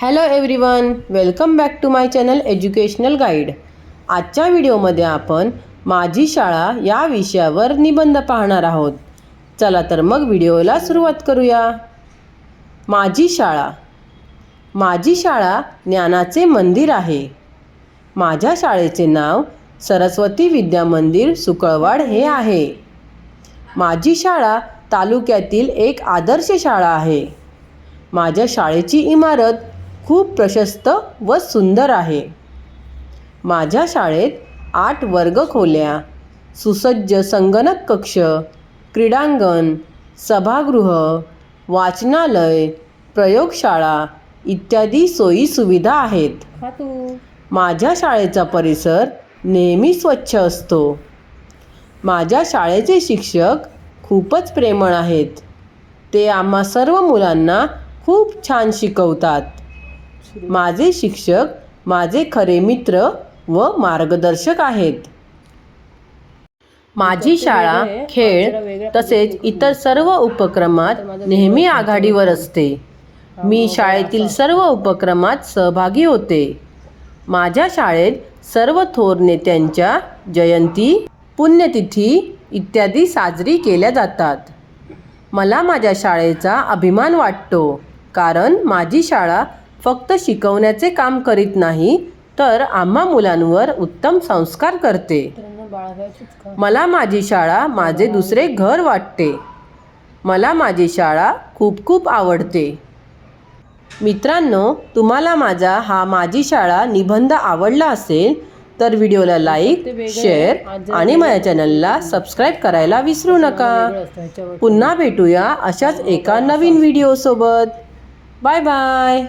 Hello everyone welcome back to my channel educational guide आजच्या व्हिडिओमध्ये आपण माझी शाळा या विषयावर निबंध पाहणार आहोत. चला तर मग व्हिडिओला सुरुवात करूया. माझी शाळा. माझी शाळा ज्ञानाचे मंदिर आहे. माझ्या शाळेचे नाव सरस्वती विद्या मंदिर सुकळवाड हे आहे. माझी शाळा तालुक्यातील एक आदर्श शाळा आहे. माझ्या शाळेची इमारत खूप प्रशस्त व सुंदर आहे. माझ्या शाळेत आठ वर्ग खोल्या सुसज्ज संगणक कक्ष क्रीडांगण सभागृह वाचनालय प्रयोगशाळा इत्यादी सोयी सुविधा आहेत माझ्या शाळेचा परिसर नेहमी स्वच्छ असतो. माझ्या शाळेचे शिक्षक खूपच प्रेमळ आहेत. ते आम्हा सर्व मुलांना खूप छान शिकवतात. माझे शिक्षक माझे खरे मित्र व मार्गदर्शक आहेत. माझी शाळा खेळ तसेच इतर सर्व उपक्रमात नेहमी आघाडीवर असते. मी शाळेतील सर्व उपक्रमात सहभागी होते. माझ्या शाळेत सर्व थोर नेत्यांच्या जयंती पुण्यतिथी इत्यादी साजरी केल्या जातात. मला माझ्या शाळेचा अभिमान वाटतो कारण माझी शाळा फक्त शिकवण्याचे काम करीत नाही तर आम्हा मुलांवर उत्तम संस्कार करते. मला माझी शाळा माझे दुसरे घर वाटते. मला माझी शाळा खूप खूप आवडते. मित्रांनो तुम्हाला माझा हा माझी शाळा निबंध आवडला असेल तर व्हिडिओला लाईक शेअर आणि माझ्या चॅनलला सबस्क्राईब करायला विसरू नका. पुन्हा भेटूया अशाच एका नवीन व्हिडिओसोबत. Bye bye.